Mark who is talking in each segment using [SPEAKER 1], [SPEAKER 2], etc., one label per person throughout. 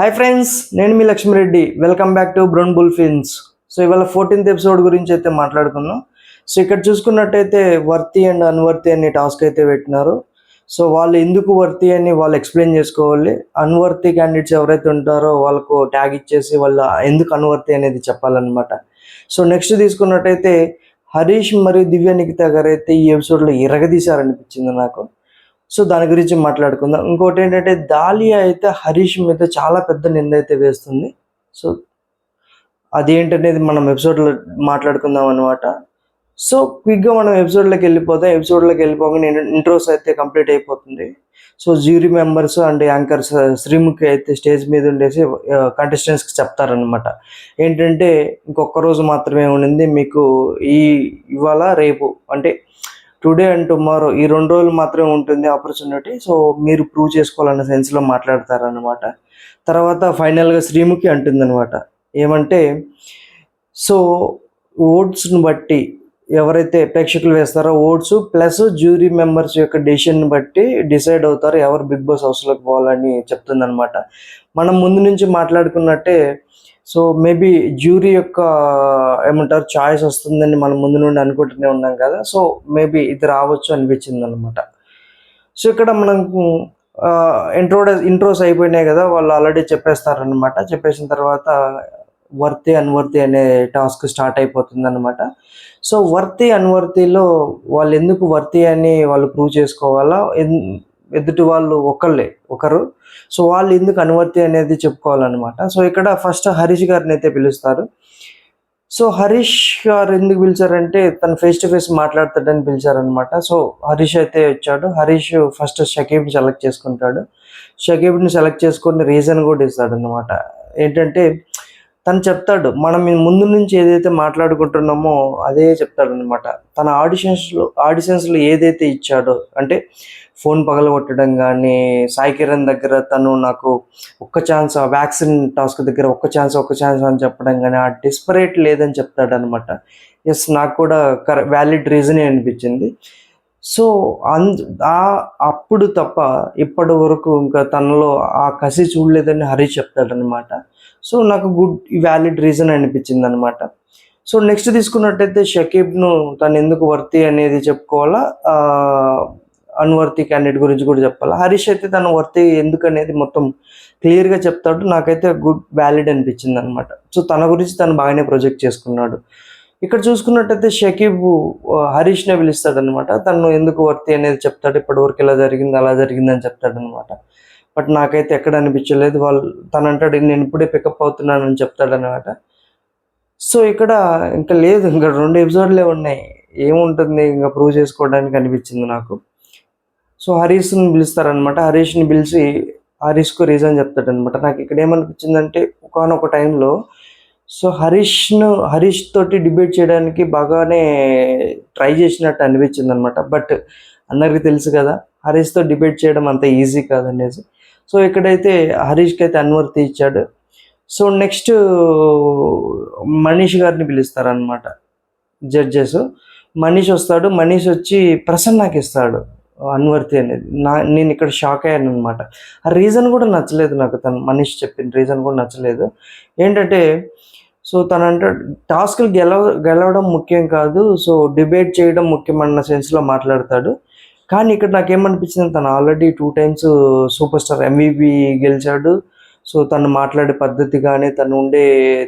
[SPEAKER 1] Hi friends నేను మీ Lakshmi Reddy. Welcome back to brown bull so ఇవాళ ఫోర్టీన్త్ ఎపిసోడ్ గురించి అయితే మాట్లాడుకుందాం. సో ఇక్కడ చూసుకున్నట్టయితే వర్తి అండ్ అన్వర్తి అనే టాస్క్ అయితే పెట్టినారు. సో వాళ్ళు ఎందుకు వర్తి అని వాళ్ళు ఎక్స్ప్లెయిన్ చేసుకోవాలి. అన్వర్తి క్యాండిడేట్స్ ఎవరైతే ఉంటారో వాళ్ళకు ట్యాగ్ ఇచ్చేసి వాళ్ళ ఎందుకు అన్వర్తి అనేది చెప్పాలన్నమాట. సో నెక్స్ట్ తీసుకున్నట్టయితే హరీష్ మరియు దివ్య నిఖిత గారు అయితే ఈ ఎపిసోడ్లో ఇరగదీశారనిపించింది నాకు. సో దాని గురించి మాట్లాడుకుందాం. ఇంకోటి ఏంటంటే దాలియా అయితే హరీష్ మీద చాలా పెద్ద నింద అయితే వేస్తుంది. సో అదేంటనేది మనం ఎపిసోడ్లో మాట్లాడుకుందాం అనమాట సో క్విక్గా మనం ఎపిసోడ్లోకి వెళ్ళిపోతాం ఎపిసోడ్లోకి వెళ్ళిపోగానే ఇంట్రోస్ అయితే కంప్లీట్ అయిపోతుంది. So jury members and anchors Sreemukhi అయితే స్టేజ్ మీద ఉండేసి uh, కంటెస్టెంట్స్కి చెప్తారనమాట ఏంటంటే ఇంకొక రోజు మాత్రమే ఉండింది. మీకు ఈ ఇవాళ రేపు అంటే టుడే అండ్ టుమారో ఈ రెండు రోజులు మాత్రమే ఉంటుంది ఆపర్చునిటీ. సో మీరు ప్రూవ్ చేసుకోవాలన్న సెన్స్లో మాట్లాడతారనమాట తర్వాత ఫైనల్గా శ్రీముఖి అంటుందనమాట ఏమంటే సో ఓట్స్ని బట్టి ఎవరైతే ప్రేక్షకులు వేస్తారో ఓట్స్ ప్లస్ జ్యూరీ మెంబర్స్ యొక్క డెసిషన్ బట్టి డిసైడ్ అవుతారు ఎవరు బిగ్ బాస్ హౌస్లోకి పోవాలని చెప్తుందనమాట మనం ముందు నుంచి మాట్లాడుకున్నట్టే సో మేబీ జ్యూరీ యొక్క ఏమంటారు చాయిస్ వస్తుందని మనం ముందు నుండి అనుకుంటూనే ఉన్నాం కదా. సో మేబీ ఇది రావచ్చు అనిపించింది అనమాట సో ఇక్కడ మనం ఇంట్రోడ ఇంట్రోస్ అయిపోయినాయి కదా. వాళ్ళు ఆల్రెడీ చెప్పేస్తారనమాట. చెప్పేసిన తర్వాత వర్తి అన్వర్తి అనే టాస్క్ స్టార్ట్ అయిపోతుంది అనమాట సో వర్తి అన్వర్తిలో వాళ్ళు ఎందుకు వర్తి అని వాళ్ళు ప్రూవ్ చేసుకోవాలా? ఎన్- ఎదుటి వాళ్ళు ఒకళ్ళే ఒకరు. సో వాళ్ళు ఎందుకు అనువర్తి అనేది చెప్పుకోవాలన్నమాట. సో ఇక్కడ ఫస్ట్ హరీష్ గారిని అయితే పిలుస్తారు. సో హరీష్ గారు ఎందుకు పిలిచారంటే తను ఫేస్ టు ఫేస్ మాట్లాడతాడని పిలిచారనమాట సో హరీష్ అయితే వచ్చాడు. హరీష్ ఫస్ట్ షకీబ్ సెలెక్ట్ చేసుకుంటాడు. షకీబ్ని సెలెక్ట్ చేసుకుని రీజన్ కూడా ఇస్తాడు అనమాట ఏంటంటే తను చెప్తాడు మనం ముందు నుంచి ఏదైతే మాట్లాడుకుంటున్నామో అదే చెప్తాడు అనమాట తన ఆడిషన్స్లో ఆడిషన్స్లో ఏదైతే ఇచ్చాడో అంటే ఫోన్ పగలగొట్టడం కానీ సాయి కిరణ్ దగ్గర తను నాకు ఒక్క ఛాన్స్ ఆ వ్యాక్సిన్ టాస్క్ దగ్గర ఒక్క ఛాన్స్ ఒక్క ఛాన్స్ అని చెప్పడం కానీ ఆ డిస్పరేట్ లేదని చెప్తాడు అనమాట ఎస్ నాకు కూడా కర వ్యాలిడ్ రీజనే అనిపించింది. సో అన్ ఆ అప్పుడు తప్ప ఇప్పటి వరకు ఇంకా తనలో ఆ కసి చూడలేదని హరి చెప్తాడనమాట సో నాకు గుడ్ వ్యాలిడ్ రీజన్ అనిపించింది అనమాట సో నెక్స్ట్ తీసుకున్నట్టయితే షకీబ్ను తను ఎందుకు వర్తి అనేది చెప్పుకోవాలా? అన్వర్తి క్యాండిడేట్ గురించి కూడా చెప్పాలా? హరీష్ అయితే తను వర్తి ఎందుకు అనేది మొత్తం క్లియర్గా చెప్తాడు. నాకైతే గుడ్ వ్యాలిడ్ అనిపించింది అనమాట సో తన గురించి తను బాగానే ప్రొజెక్ట్ చేసుకున్నాడు. ఇక్కడ చూసుకున్నట్టయితే షకీబ్ హరీష్నే పిలుస్తాడనమాట తను ఎందుకు వర్తి అనేది చెప్తాడు. ఇప్పటివరకు ఇలా జరిగింది అలా జరిగింది అని చెప్తాడనమాట బట్ నాకైతే ఎక్కడ అనిపించలేదు. వాళ్ళు తను అంటాడు నేను ఇప్పుడే పికప్ అవుతున్నానని అని చెప్తాడనమాట సో ఇక్కడ ఇంకా లేదు. ఇంకా రెండు ఎపిసోడ్లే ఉన్నాయి. ఏముంటుంది? ఇంకా ప్రూవ్ చేసుకోవడానికి అనిపించింది నాకు. సో హరీష్ని పిలుస్తారనమాట హరీష్ని పిలిచి హరీష్కు రీజన్ చెప్తాడనమాట నాకు ఇక్కడ ఏమనిపించిందంటే ఒకనొక టైంలో సో హరీష్ను హరీష్ తోటి డిబేట్ చేయడానికి బాగానే ట్రై చేసినట్టు అనిపించింది అనమాట బట్ అందరికీ తెలుసు కదా హరీష్తో డిబేట్ చేయడం అంత ఈజీ కాదనేసి. సో ఇక్కడైతే హరీష్కి అయితే అనువర్తి ఇచ్చాడు సో నెక్స్ట్ మనీష్ గారిని పిలుస్తారనమాట జడ్జెస్. మనీష్ వస్తాడు మనీష్ వచ్చి ప్రసన్నకి ఇస్తాడు అన్వర్తి అనేది. నా నేను ఇక్కడ షాక్ అయ్యాను అనమాట ఆ రీజన్ కూడా నచ్చలేదు నాకు తను మనీష్ చెప్పిన రీజన్ కూడా నచ్చలేదు. ఏంటంటే సో తను అంటే టాస్క్లు గెలవ గెలవడం ముఖ్యం కాదు సో డిబేట్ చేయడం ముఖ్యమన్న సెన్స్లో మాట్లాడతాడు. కానీ ఇక్కడ నాకు ఏమనిపించింది తను already two times super star MVP గెలిచాడు. సో తను మాట్లాడే పద్ధతి కానీ తను ఉండే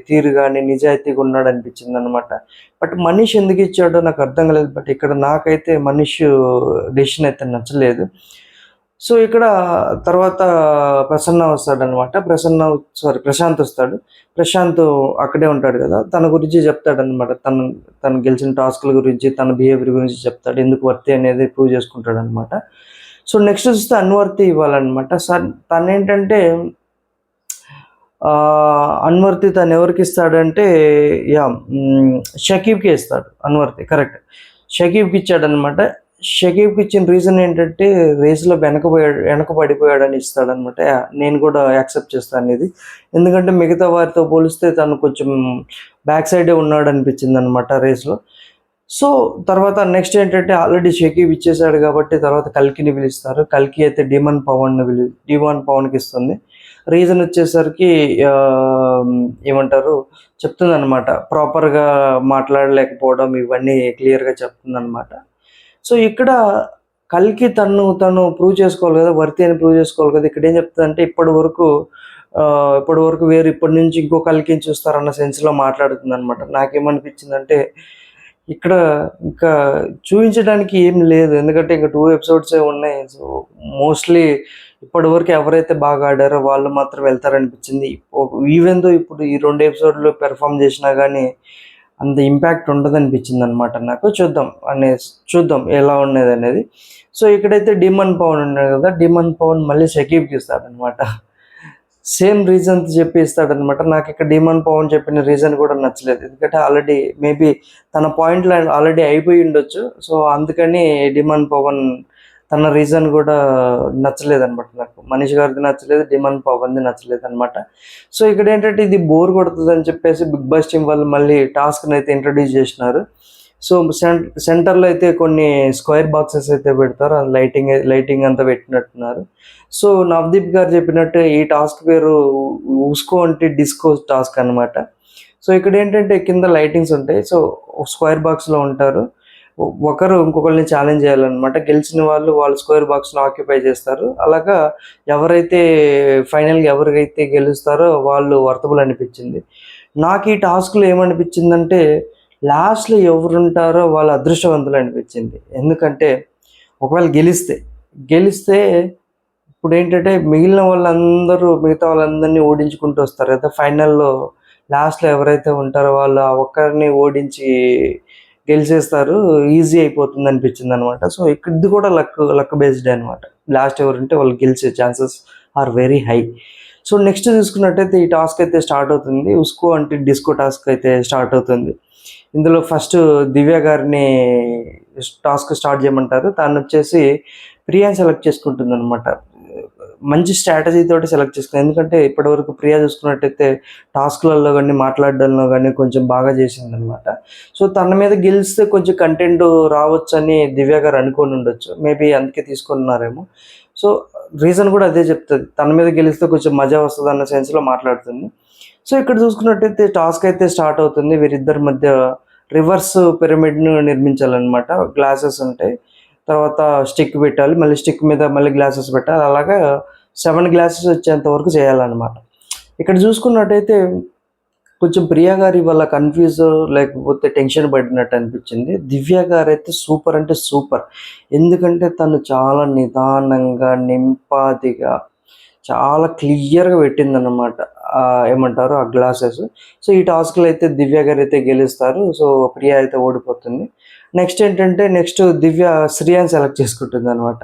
[SPEAKER 1] తీరు కానీ నిజాయితీగా ఉన్నాడు అనిపించింది అనమాట బట్ మనీష్ ఎందుకు ఇచ్చాడో నాకు అర్థం కాలేదు. బట్ ఇక్కడ నాకైతే మనీష్ డెసిషన్ అయితే నచ్చలేదు. సో ఇక్కడ తర్వాత ప్రసన్న వస్తాడు అనమాట ప్రసన్న సారీ ప్రశాంత్ వస్తాడు. ప్రశాంత్ అక్కడే ఉంటాడు కదా. తన గురించి చెప్తాడు అనమాట తను తను గెలిచిన టాస్క్ల గురించి తన బిహేవియర్ గురించి చెప్తాడు. ఎందుకు వర్తి అనేది ప్రూవ్ చేసుకుంటాడు అనమాట సో నెక్స్ట్ చూస్తే అన్వర్తి ఇవ్వాలన్నమాట. సార్ తను ఏంటంటే అన్వర్తి తను ఎవరికి ఇస్తాడంటే యా షకీబ్కి ఇస్తాడు అన్వర్తి. కరెక్ట్. షకీబ్కి ఇచ్చాడనమాట షకీబ్కి ఇచ్చిన రీజన్ ఏంటంటే రేసులో వెనకబోయాడు వెనకబడిపోయాడని ఇస్తాడనమాట నేను కూడా యాక్సెప్ట్ చేస్తాను ఇది ఎందుకంటే మిగతా వారితో పోలిస్తే తను కొంచెం బ్యాక్ సైడే ఉన్నాడు అనిపించింది అనమాట రేస్లో సో తర్వాత నెక్స్ట్ ఏంటంటే ఆల్రెడీ షకీబ్ ఇచ్చేసాడు కాబట్టి తర్వాత కల్కిని పిలుస్తారు. కల్కి అయితే డిమన్ పవన్ పిలి డిమాన్ పవన్కి ఇస్తుంది. రీజన్ వచ్చేసరికి ఏమంటారు చెప్తుంది అనమాట ప్రాపర్గా మాట్లాడలేకపోవడం ఇవన్నీ క్లియర్గా చెప్తుంది అనమాట సో ఇక్కడ కల్కి తను తను ప్రూవ్ చేసుకోవాలి కదా వర్తి అని ప్రూవ్ చేసుకోవాలి కదా. ఇక్కడ ఏం చెప్తుందంటే ఇప్పటి వరకు ఇప్పటి వరకు వేరు ఇప్పటి నుంచి ఇంకో కలికిని చూస్తారన్న సెన్స్లో మాట్లాడుతుంది అనమాట నాకేమనిపించిందంటే ఇక్కడ ఇంకా చూపించడానికి ఏం లేదు. ఎందుకంటే ఇంకా టూ ఎపిసోడ్సే ఉన్నాయి. సో మోస్ట్లీ ఇప్పటి వరకు ఎవరైతే బాగా ఆడారో వాళ్ళు మాత్రం వెళ్తారనిపించింది. ఈవెన్ దో ఇప్పుడు ఈ రెండు ఎపిసోడ్లు పెర్ఫామ్ చేసినా కానీ అంత ఇంపాక్ట్ ఉండదు అనిపించింది అనమాట నాకు. చూద్దాం అనే చూద్దాం ఎలా ఉండేది అనేది సో ఇక్కడైతే డిమన్ పవన్ ఉన్నాడు కదా డిమన్ పవన్ మళ్ళీ షకీబ్కి ఇస్తాడనమాట సేమ్ రీజన్ చెప్పి ఇస్తాడనమాట నాకు ఇక్కడ డిమన్ పవన్ చెప్పిన రీజన్ కూడా నచ్చలేదు. ఎందుకంటే ఆల్రెడీ మేబీ తన పాయింట్ ఆల్రెడీ అయిపోయి ఉండొచ్చు. సో అందుకని డిమన్ పవన్ తన రీజన్ కూడా నచ్చలేదు అనమాట నాకు. మనీష్ గారిది నచ్చలేదు డిమన్ పవన్ది నచ్చలేదు అనమాట సో ఇక్కడ ఏంటంటే ఇది బోర్ కొడుతుంది అని చెప్పేసి బిగ్ బాస్ టీం వాళ్ళు మళ్ళీ టాస్క్ని అయితే ఇంట్రడ్యూస్ చేసినారు. సో సెంటర్లో అయితే కొన్ని స్క్వేర్ బాక్సెస్ అయితే పెడతారు. అది లైటింగ్ లైటింగ్ అంతా పెట్టినట్టున్నారు. సో నవదీప్ గారు చెప్పినట్టు ఈ టాస్క్ పేరు ఉస్కో అంటే డిస్కో టాస్క్ అన్నమాట. సో ఇక్కడ ఏంటంటే కింద లైటింగ్స్ ఉంటాయి. సో స్క్వేర్ బాక్స్లో ఉంటారు. ఒకరు ఇంకొకరిని ఛాలెంజ్ చేయాలన్నమాట. గెలిచిన వాళ్ళు వాళ్ళు స్క్వేర్ బాక్స్ని ఆక్యుపై చేస్తారు. అలాగా ఎవరైతే ఫైనల్గా ఎవరికైతే గెలుస్తారో వాళ్ళు వర్తబుల్ అనిపించింది. నాకు ఈ టాస్క్లో ఏమనిపించిందంటే లాస్ట్లో ఎవరుంటారో వాళ్ళు అదృష్టవంతులు అనిపించింది. ఎందుకంటే ఒకవేళ గెలిస్తే గెలిస్తే ఇప్పుడు ఏంటంటే మిగిలిన వాళ్ళందరూ మిగతా వాళ్ళందరినీ ఓడించుకుంటూ వస్తారు అయితే ఫైనల్లో లాస్ట్లో ఎవరైతే ఉంటారో వాళ్ళు ఆ ఒక్కరిని ఓడించి గెలిచేస్తారు ఈజీ అయిపోతుంది అనిపించింది అనమాట సో ఇక్కడిది కూడా లక్ లక్ బేస్డ్ అనమాట లాస్ట్ ఎవరు ఉంటే వాళ్ళు గెలిచే chances are very high so next చూసుకున్నట్టయితే ఈ టాస్క్ అయితే స్టార్ట్ అవుతుంది. ఉస్కో అంటే డిస్కో టాస్క్ అయితే స్టార్ట్ అవుతుంది. ఇందులో ఫస్ట్ దివ్య గారిని టాస్క్ స్టార్ట్ చేయమంటారు. తను వచ్చేసి ప్రియాని సెలెక్ట్ చేసుకుంటుంది అనమాట మంచి స్ట్రాటజీ తోటి సెలెక్ట్ చేసుకున్నాను ఎందుకంటే ఇప్పటివరకు ప్రియా చూసుకున్నట్టయితే టాస్క్లలో కానీ మాట్లాడడంలో కానీ కొంచెం బాగా చేసింది అనమాట సో తన మీద గెలిస్తే కొంచెం కంటెంట్ రావచ్చని దివ్య గారు అనుకొని ఉండొచ్చు. మేబీ అందుకే తీసుకున్నారేమో. సో రీజన్ కూడా అదే చెప్తుంది. తన మీద గెలిస్తే కొంచెం మజా వస్తుంది అన్న సెన్స్లో మాట్లాడుతుంది. సో ఇక్కడ చూసుకున్నట్టయితే టాస్క్ అయితే స్టార్ట్ అవుతుంది. వీరిద్దరి మధ్య రివర్స్ పిరమిడ్ను నిర్మించాలన్నమాట. గ్లాసెస్ ఉంటాయి. తర్వాత స్టిక్ పెట్టాలి మళ్ళీ స్టిక్ మీద మళ్ళీ గ్లాసెస్ పెట్టాలి. అలాగా సెవెన్ గ్లాసెస్ వచ్చేంత వరకు చేయాలన్నమాట. ఇక్కడ చూసుకున్నట్టయితే కొంచెం ప్రియా గారి వల్ల కన్ఫ్యూజ్ లేకపోతే టెన్షన్ పడినట్టు అనిపించింది. దివ్య గారు అయితే సూపర్ అంటే సూపర్ ఎందుకంటే తను చాలా నిదానంగా నింపాదిగా చాలా క్లియర్గా పెట్టిందన్నమాట. ఏమంటారు? ఆ గ్లాసెస్ సో ఈ టాస్క్లు అయితే దివ్య గారు అయితే గెలుస్తారు. సో ప్రియా అయితే ఓడిపోతుంది. నెక్స్ట్ ఏంటంటే నెక్స్ట్ దివ్య శ్రియాని సెలెక్ట్ చేసుకుంటుంది అనమాట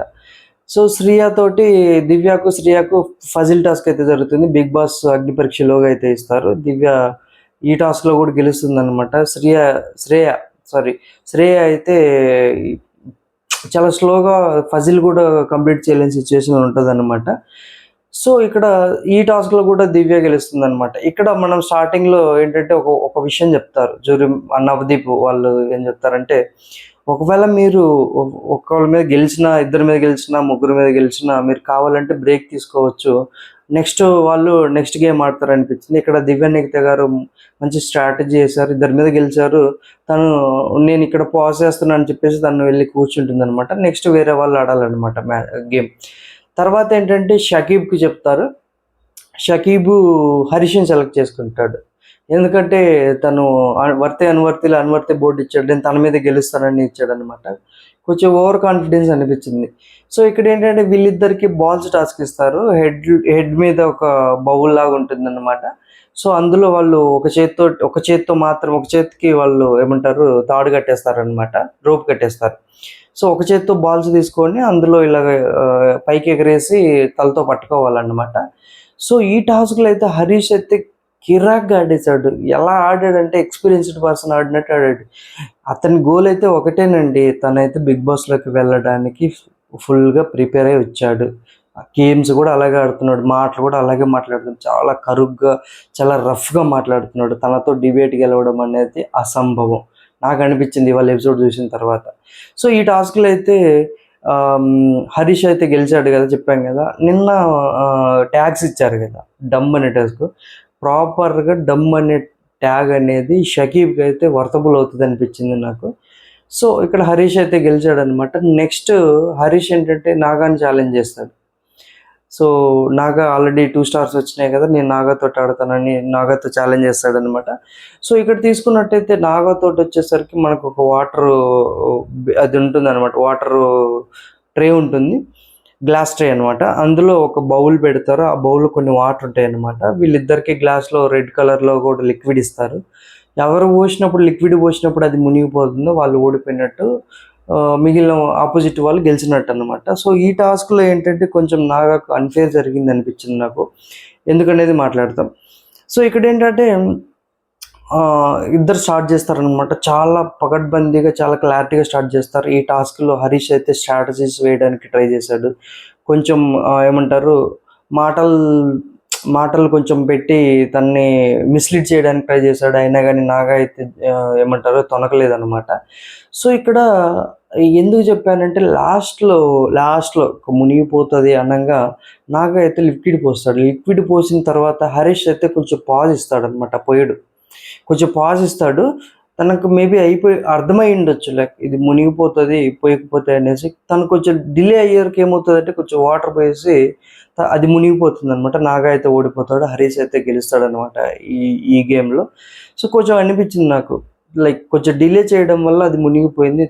[SPEAKER 1] సో శ్రియా తోటి దివ్యకు శ్రియాకు ఫజిల్ టాస్క్ అయితే జరుగుతుంది. బిగ్ బాస్ అగ్ని పరీక్షలోగా అయితే ఇస్తారు. దివ్య ఈ టాస్క్లో కూడా గెలుస్తుంది అనమాట శ్రియ శ్రేయ సారీ శ్రేయ అయితే చాలా స్లోగా ఫజిల్ కూడా కంప్లీట్ చేయలేని సిచ్యువేషన్ ఉంటుంది అనమాట సో ఇక్కడ ఈ టాస్క్లో కూడా దివ్య గెలుస్తుంది అనమాట ఇక్కడ మనం స్టార్టింగ్లో ఏంటంటే ఒక ఒక విషయం చెప్తారు. జూరి నవదీప్ వాళ్ళు ఏం చెప్తారంటే ఒకవేళ మీరు ఒకళ్ళ మీద గెలిచిన ఇద్దరి మీద గెలిచిన ముగ్గురు మీద గెలిచిన మీరు కావాలంటే బ్రేక్ తీసుకోవచ్చు. నెక్స్ట్ వాళ్ళు నెక్స్ట్ గేమ్ ఆడతారు అనిపించింది ఇక్కడ దివ్య నిఖిత గారు మంచి స్ట్రాటజీ చేశారు. ఇద్దరి మీద గెలిచారు. తను నేను ఇక్కడ పాజ్ చేస్తున్నాను అని చెప్పేసి తను వెళ్ళి కూర్చుంటుంది అనమాట నెక్స్ట్ వేరే వాళ్ళు ఆడాలన్నమాట మ్యా గేమ్ తర్వాత ఏంటంటే షకీబ్కి చెప్తారు. షకీబు హరీష్ని సెలెక్ట్ చేసుకుంటాడు. ఎందుకంటే తను వర్తే అనువర్తిలో అనువర్తి బోర్డు ఇచ్చాడు. నేను తన మీద గెలుస్తానని ఇచ్చాడు అనమాట కొంచెం ఓవర్ కాన్ఫిడెన్స్ అనిపించింది. సో ఇక్కడ ఏంటంటే వీళ్ళిద్దరికి బాల్స్ టాస్క్ ఇస్తారు. హెడ్ హెడ్ మీద ఒక బౌల్ లాగా ఉంటుంది అనమాట సో అందులో వాళ్ళు ఒక చేత్తో ఒక చేత్తో మాత్రం ఒక చేతికి వాళ్ళు ఏమంటారు తాడు కట్టేస్తారు అనమాట రోప్ కట్టేస్తారు. సో ఒక చేత్తో బాల్స్ తీసుకొని అందులో ఇలాగ పైకి ఎగరేసి తలతో పట్టుకోవాలన్నమాట. సో ఈ టాస్క్లో అయితే హరీష్ అయితే కిరాక్గా ఆడేశాడు. ఎలా ఆడాడంటే ఎక్స్పీరియన్స్డ్ పర్సన్ ఆడినట్టు ఆడాడు. అతని గోల్ అయితే ఒకటేనండి. తనైతే బిగ్ బాస్లోకి వెళ్ళడానికి ఫుల్గా ప్రిపేర్ అయి వచ్చాడు. గేమ్స్ కూడా అలాగే ఆడుతున్నాడు. మాటలు కూడా అలాగే మాట్లాడుతున్నాడు. చాలా కరుగ్గా చాలా రఫ్గా మాట్లాడుతున్నాడు. తనతో డిబేట్ గెలవడం అనేది అసంభవం. నాకు అనిపించింది వాళ్ళ ఎపిసోడ్ చూసిన తర్వాత. సో ఈ టాస్క్లో అయితే హరీష్ అయితే గెలిచాడు కదా చెప్పాం కదా. నిన్న ట్యాక్స్ ఇచ్చారు కదా. డమ్ అనే టాస్క్ ప్రాపర్గా డమ్ అనే ట్యాగ్ అనేది షకీబ్కి అయితే వర్తబుల్ అవుతుంది అనిపించింది నాకు. సో ఇక్కడ హరీష్ అయితే గెలిచాడు అనమాట నెక్స్ట్ హరీష్ ఏంటంటే నాగాని ఛాలెంజ్ చేస్తాడు. So Naga already two stars వచ్చినాయి కదా నేను నాగాతో ఆడతానని నాగాతో ఛాలెంజ్ చేస్తాడనమాట. సో ఇక్కడ తీసుకున్నట్టయితే నాగాతో వచ్చేసరికి మనకు ఒక వాటర్ అది ఉంటుంది అనమాట వాటర్ ట్రే ఉంటుంది. గ్లాస్ ట్రే అనమాట అందులో ఒక బౌల్ పెడతారు. ఆ బౌల్ కొన్ని వాటర్ ఉంటాయి అనమాట వీళ్ళిద్దరికి గ్లాస్లో రెడ్ కలర్లో కూడా లిక్విడ్ ఇస్తారు. ఎవరు పోసినప్పుడు లిక్విడ్ పోసినప్పుడు అది మునిగిపోతుందో వాళ్ళు ఓడిపోయినట్టు మిగిలిన ఆపోజిట్ వాళ్ళు గెలిచినట్టు అనమాట సో ఈ టాస్క్లో ఏంటంటే కొంచెం నాకు అన్ఫేర్ జరిగింది అనిపించింది నాకు. ఎందుకనేది మాట్లాడతాం. సో ఇక్కడ ఏంటంటే ఇద్దరు స్టార్ట్ చేస్తారనమాట చాలా పకడ్బందీగా చాలా క్లారిటీగా స్టార్ట్ చేస్తారు. ఈ టాస్క్లో హరీష్ అయితే స్ట్రాటజీస్ వేయడానికి ట్రై చేశాడు. కొంచెం ఏమంటారు మాటలు మాటలు కొంచెం పెట్టి తన్ని మిస్లీడ్ చేయడానికి ట్రై చేశాడు. అయినా కానీ నాగా అయితే ఏమంటారు తొనకలేదనమాట సో ఇక్కడ ఎందుకు చెప్పానంటే లాస్ట్లో లాస్ట్లో మునిగిపోతుంది అనగా నాగా అయితే లిక్విడ్ పోస్తాడు. లిక్విడ్ పోసిన తర్వాత హరీష్ అయితే కొంచెం పాజ్ ఇస్తాడనమాట పోయాడు. కొంచెం పాజ్ ఇస్తాడు. తనకు మేబీ అయిపోయి అర్థమై ఉండొచ్చు లైక్ ఇది మునిగిపోతుంది పోయకపోతే అనేసి. తను కొంచెం డిలే అయ్యేసరికి ఏమవుతుందంటే కొంచెం వాటర్ పోసి అది మునిగిపోతుంది అనమాట నాగా అయితే ఓడిపోతాడు హరీష్ అయితే గెలుస్తాడు అనమాట ఈ ఈ గేమ్లో సో కొంచెం అనిపించింది నాకు. లైక్ కొంచెం డిలే చేయడం వల్ల అది మునిగిపోయింది.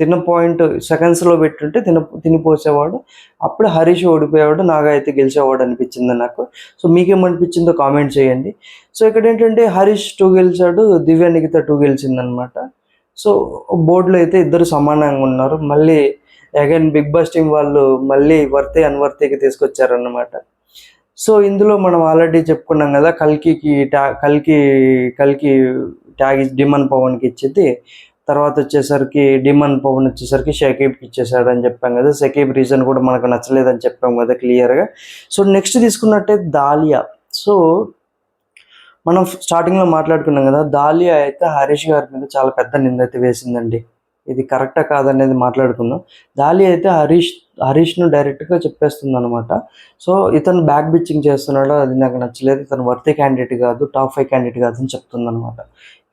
[SPEAKER 1] తిన్న పాయింట్ సెకండ్స్లో పెట్టుంటే తిన తినిపోసేవాడు. అప్పుడు హరీష్ ఓడిపోయేవాడు నాగా అయితే గెలిచేవాడు అనిపించింది నాకు. సో మీకేమనిపించిందో కామెంట్ చేయండి. సో ఇక్కడ ఏంటంటే హరీష్ టూ గెలిచాడు దివ్య నిఖిత టూ గెలిచిందనమాట. సో బోర్డులో అయితే ఇద్దరు సమానంగా ఉన్నారు. మళ్ళీ అగైన్ బిగ్ బాస్ టీం వాళ్ళు మళ్ళీ వర్తే అన్వర్తేకి తీసుకొచ్చారన్నమాట. సో ఇందులో మనం ఆల్రెడీ చెప్పుకున్నాం కదా కల్కికి ట్యా కల్కి కల్కి ట్యాగ్ డిమన్ పవన్కి ఇచ్చింది. తర్వాత వచ్చేసరికి డిమన్ పవన్ వచ్చేసరికి షకీబ్కి ఇచ్చేసాడు అని చెప్పాం కదా. షకీబ్ రీజన్ కూడా మనకు నచ్చలేదని చెప్పాం కదా క్లియర్గా సో నెక్స్ట్ తీసుకున్నట్టే దాలియా. సో మనం స్టార్టింగ్లో మాట్లాడుకున్నాం కదా దాలియా అయితే హరీష్ గారి మీద చాలా పెద్ద నింద అయితే వేసిందండి. ఇది కరెక్టా కాదనేది మాట్లాడుకుందాం. దాలి అయితే హరీష్ హరీష్ను డైరెక్ట్గా చెప్పేస్తుంది అనమాట సో ఇతను బ్యాక్ బిచ్చింగ్ చేస్తున్నాడు అది నాకు నచ్చలేదు. ఇతను వర్తీ క్యాండిడేట్ కాదు టాప్ ఫైవ్ క్యాండిడేట్ కాదు అని చెప్తుంది అనమాట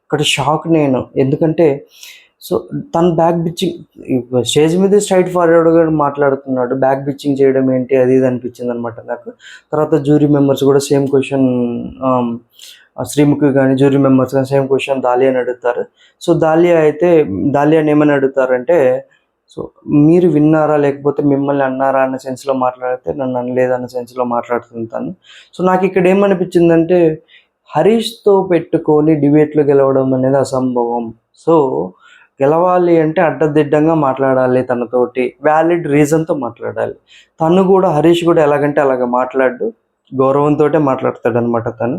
[SPEAKER 1] అక్కడ షాక్ నేను. ఎందుకంటే సో తన బ్యాక్ బిచ్చింగ్ స్టేజ్ మీద స్ట్రైట్ ఫార్వర్డ్గా మాట్లాడుతున్నాడు. బ్యాక్ బిచ్చింగ్ చేయడం ఏంటి అది ఇది అనిపించింది అనమాట నాకు. తర్వాత జ్యూరీ మెంబర్స్ కూడా సేమ్ క్వశ్చన్ um, శ్రీముఖి కానీ జ్యూరీ మెంబర్స్ కానీ సేమ్ క్వశ్చన్ దాలియాని అడుగుతారు. సో దాలియా అయితే దాలియాని ఏమని అడుగుతారంటే సో మీరు విన్నారా లేకపోతే మిమ్మల్ని అన్నారా అన్న సెన్స్లో మాట్లాడితే నన్ను అనలేదన్న సెన్స్లో మాట్లాడుతుంటాను సో నాకు ఇక్కడ ఏమనిపించిందంటే హరీష్తో పెట్టుకొని డిబేట్లు గెలవడం అనేది అసంభవం. సో గెలవాలి అంటే అడ్డదిడ్డంగా మాట్లాడాలి తనతోటి వ్యాలిడ్ రీజన్తో మాట్లాడాలి. తను కూడా హరీష్ కూడా ఎలాగంటే అలాగ మాట్లాడు గౌరవంతో మాట్లాడతాడు అనమాట తను.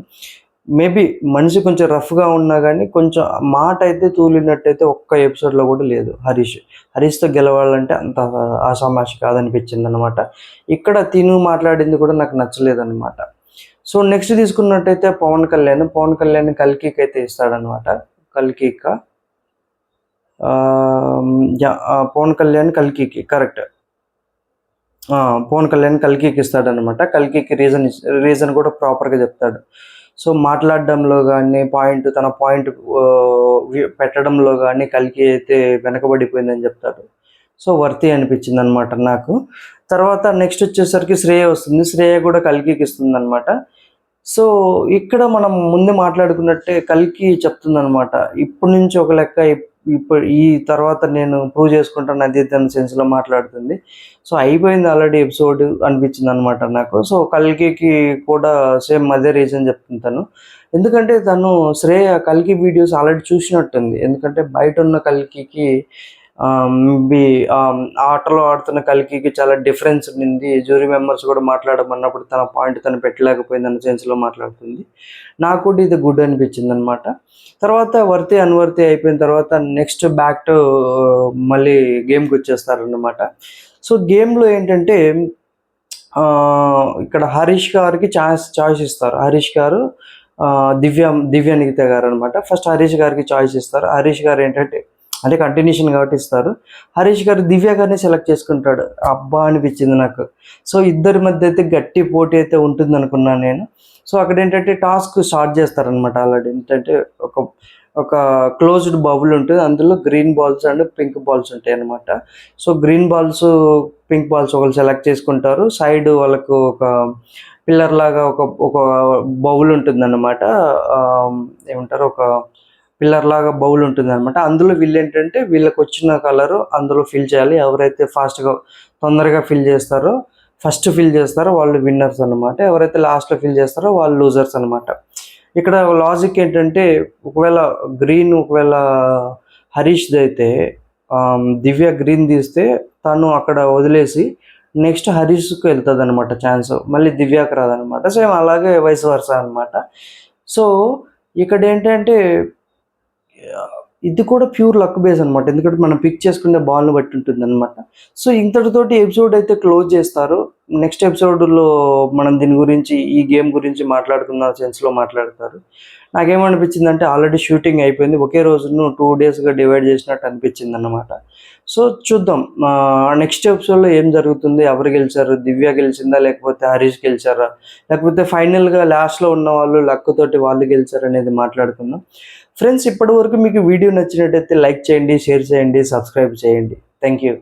[SPEAKER 1] మేబీ మనిషి కొంచెం రఫ్గా ఉన్నా కానీ కొంచెం మాట అయితే తూలినట్టయితే ఒక్క ఎపిసోడ్లో కూడా లేదు హరీష్. హరీష్తో గెలవాలంటే అంత ఆషామాషి కాదనిపించింది అనమాట ఇక్కడ తిను మాట్లాడింది కూడా నాకు నచ్చలేదు అనమాట సో నెక్స్ట్ తీసుకున్నట్టయితే పవన్ కళ్యాణ్ పవన్ కళ్యాణ్ కల్కికి. అయితే ఇస్తాడనమాట కల్కిక పవన్ కళ్యాణ్ కల్కికి కరెక్ట్. పవన్ కళ్యాణ్ కల్కికి ఇస్తాడనమాట కల్కికి రీజన్ రీజన్ కూడా ప్రాపర్గా చెప్తాడు. సో మాట్లాడడంలో కానీ పాయింట్ తన పాయింట్ పెట్టడంలో కానీ కల్కి అయితే వెనకబడిపోయిందని చెప్తాడు. సో వర్తి అనిపించింది అనమాట నాకు. తర్వాత నెక్స్ట్ వచ్చేసరికి శ్రేయ వస్తుంది. శ్రేయ కూడా కల్కికి ఇస్తుంది అనమాట సో ఇక్కడ మనం ముందే మాట్లాడుకున్నట్టే కల్కి చెప్తుంది అనమాట ఇప్పటి నుంచి ఒక లెక్క ఇప్పుడు ఈ తర్వాత నేను ప్రూవ్ చేసుకుంటాను అది తన సెన్స్లో మాట్లాడుతుంది. సో అయిపోయింది ఆల్రెడీ ఎపిసోడ్ అనిపించింది అనమాట నాకు. సో కల్కికి కూడా సేమ్ అదే రీజన్ చెప్తుంటాను ఎందుకంటే తను శ్రేయ కల్కి వీడియోస్ ఆల్రెడీ చూసినట్టుంది. ఎందుకంటే బయట ఉన్న కల్కికి ఆటలో ఆడుతున్న కల్కికి చాలా డిఫరెన్స్ ఉంది జూరీ మెంబర్స్ కూడా మాట్లాడమన్నప్పుడు తన పాయింట్ తను పెట్టలేకపోయింది అన్న సెన్స్లో మాట్లాడుతుంది. నాకు కూడా ఇది గుడ్ అనిపించింది అనమాట తర్వాత వర్తి అన్వర్తి అయిపోయిన తర్వాత నెక్స్ట్ బ్యాక్ టు మళ్ళీ గేమ్కి వచ్చేస్తారనమాట సో గేమ్లో ఏంటంటే ఇక్కడ హరీష్ గారికి ఛాయిస్ చాయిస్ ఇస్తారు. హరీష్ గారు దివ్య దివ్య నిగిత గారు అనమాట ఫస్ట్ హరీష్ గారికి చాయిస్ ఇస్తారు. హరీష్ గారు ఏంటంటే అంటే కంటిన్యూషన్ కాబట్టి ఇస్తారు. హరీష్ గారు దివ్య గారిని సెలెక్ట్ చేసుకుంటాడు. అబ్బా అనిపించింది నాకు. సో ఇద్దరి మధ్య అయితే గట్టి పోటీ అయితే ఉంటుంది అనుకున్నాను నేను. సో అక్కడ ఏంటంటే టాస్క్ స్టార్ట్ చేస్తారనమాట ఆల్రెడీ ఏంటంటే ఒక ఒక క్లోజ్డ్ బబుల్ ఉంటుంది. అందులో green balls and pink balls ఉంటాయి అనమాట so green balls pink balls ఒకరు సెలెక్ట్ చేసుకుంటారు. సైడ్ వాళ్ళకు ఒక పిల్లర్ లాగా ఒక ఒక బౌల్ ఉంటుంది అనమాట ఏమంటారు? ఒక పిల్లర్ లాగా బౌల్ ఉంటుంది అనమాట అందులో వీళ్ళు ఏంటంటే వీళ్ళకి వచ్చిన కలర్ అందులో ఫిల్ చేయాలి. ఎవరైతే ఫాస్ట్గా తొందరగా ఫిల్ చేస్తారో ఫస్ట్ ఫిల్ చేస్తారో వాళ్ళు విన్నర్స్ అనమాట ఎవరైతే లాస్ట్లో ఫిల్ చేస్తారో వాళ్ళు లూజర్స్ అనమాట ఇక్కడ లాజిక్ ఏంటంటే ఒకవేళ గ్రీన్ ఒకవేళ హరీష్ది అయితే దివ్య గ్రీన్ తీస్తే తను అక్కడ వదిలేసి నెక్స్ట్ హరీష్కి వెళ్తుంది అనమాట ఛాన్స్ మళ్ళీ దివ్యాకి రాదనమాట సేమ్ అలాగే వయసు వరుస అనమాట సో ఇక్కడ ఏంటంటే ఇది కూడా ప్యూర్ లక్ బేస్ అనమాట ఎందుకంటే మనం పిక్ చేసుకునే బాల్ని బట్టి ఉంటుంది అనమాట సో ఇంతటితోటి ఎపిసోడ్ అయితే క్లోజ్ చేస్తారు. నెక్స్ట్ ఎపిసోడ్లో మనం దీని గురించి ఈ గేమ్ గురించి మాట్లాడుకున్న సెన్స్లో మాట్లాడతారు. నాకేమనిపించింది అంటే ఆల్రెడీ షూటింగ్ అయిపోయింది. ఒకే రోజును టూ డేస్గా డివైడ్ చేసినట్టు అనిపించింది అనమాట సో చూద్దాం. నెక్స్ట్ ఎపిసోడ్లో ఏం జరుగుతుంది? ఎవరు గెలిచారు? దివ్య గెలిచిందా? లేకపోతే హరీష్ గెలిచారా? లేకపోతే ఫైనల్గా లాస్ట్లో ఉన్న వాళ్ళు లక్కుతోటి తోటి వాళ్ళు గెలిచారు అనేది మాట్లాడుకుందాం. ఫ్రెండ్స్ ఇప్పటి వరకు మీకు వీడియో నచ్చినట్టయితే లైక్ చేయండి షేర్ చేయండి సబ్స్క్రైబ్ చేయండి. Thank you